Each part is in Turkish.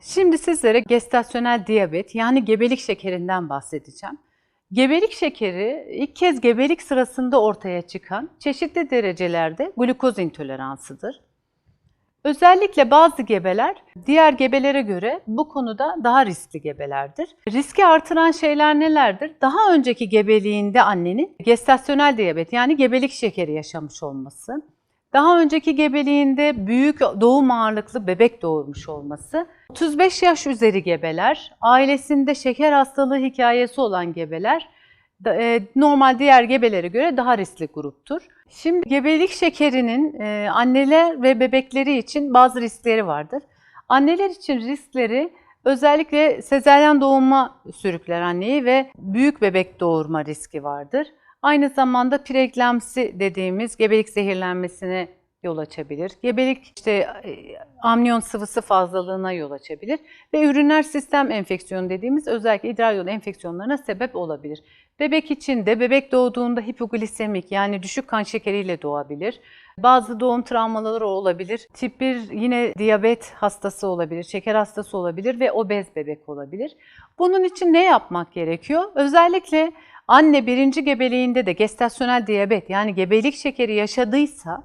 Şimdi sizlere gestasyonel diyabet yani gebelik şekerinden bahsedeceğim. Gebelik şekeri ilk kez gebelik sırasında ortaya çıkan çeşitli derecelerde glukoz intoleransıdır. Özellikle bazı gebeler diğer gebelere göre bu konuda daha riskli gebelerdir. Riski artıran şeyler nelerdir? Daha önceki gebeliğinde annenin gestasyonel diyabet yani gebelik şekeri yaşamış olması, daha önceki gebeliğinde büyük doğum ağırlıklı bebek doğurmuş olması, 35 yaş üzeri gebeler, ailesinde şeker hastalığı hikayesi olan gebeler e, normal diğer gebelere göre daha riskli gruptur. Şimdi gebelik şekerinin e, anneler ve bebekleri için bazı riskleri vardır. Anneler için riskleri özellikle sezaryen doğuma sürükler anneyi ve büyük bebek doğurma riski vardır. Aynı zamanda preeklamsi dediğimiz gebelik zehirlenmesine yol açabilir. Gebelik işte e, amniyon sıvısı fazlalığına yol açabilir ve üriner sistem enfeksiyonu dediğimiz özellikle idrar yolu enfeksiyonlarına sebep olabilir. Bebek için de bebek doğduğunda hipoglisemik yani düşük kan şekeriyle doğabilir. Bazı doğum travmaları olabilir. Tip 1 yine diyabet hastası olabilir, şeker hastası olabilir ve obez bebek olabilir. Bunun için ne yapmak gerekiyor? Özellikle anne birinci gebeliğinde de gestasyonel diyabet yani gebelik şekeri yaşadıysa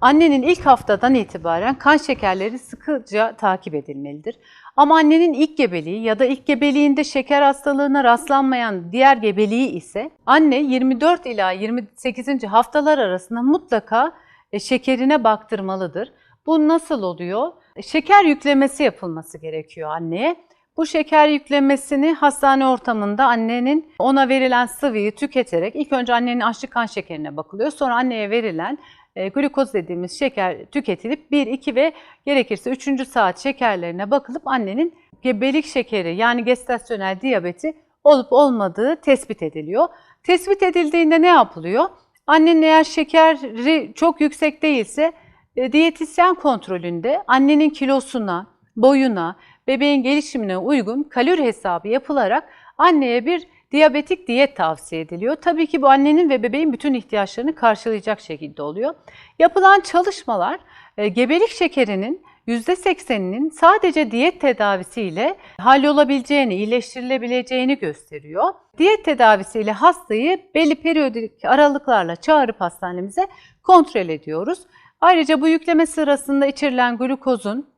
Annenin ilk haftadan itibaren kan şekerleri sıkıca takip edilmelidir. Ama annenin ilk gebeliği ya da ilk gebeliğinde şeker hastalığına rastlanmayan diğer gebeliği ise anne 24 ila 28. haftalar arasında mutlaka e, şekerine baktırmalıdır. Bu nasıl oluyor? Şeker yüklemesi yapılması gerekiyor anneye. Bu şeker yüklemesini hastane ortamında annenin ona verilen sıvıyı tüketerek ilk önce annenin açlık kan şekerine bakılıyor. Sonra anneye verilen e, glukoz dediğimiz şeker tüketilip 1, 2 ve gerekirse 3. saat şekerlerine bakılıp annenin gebelik şekeri yani gestasyonel diyabeti olup olmadığı tespit ediliyor. Tespit edildiğinde ne yapılıyor? Annenin eğer şekeri çok yüksek değilse e, diyetisyen kontrolünde annenin kilosuna, boyuna, bebeğin gelişimine uygun kalori hesabı yapılarak anneye bir diyabetik diyet tavsiye ediliyor. Tabii ki bu annenin ve bebeğin bütün ihtiyaçlarını karşılayacak şekilde oluyor. Yapılan çalışmalar e, gebelik şekerinin %80'inin sadece diyet tedavisiyle hallolabileceğini, iyileştirilebileceğini gösteriyor. Diyet tedavisiyle hastayı belli periyodik aralıklarla çağırıp hastanemize kontrol ediyoruz. Ayrıca bu yükleme sırasında içirilen glukozun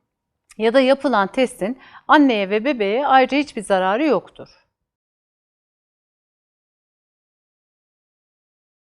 ya da yapılan testin anneye ve bebeğe ayrıca hiçbir zararı yoktur.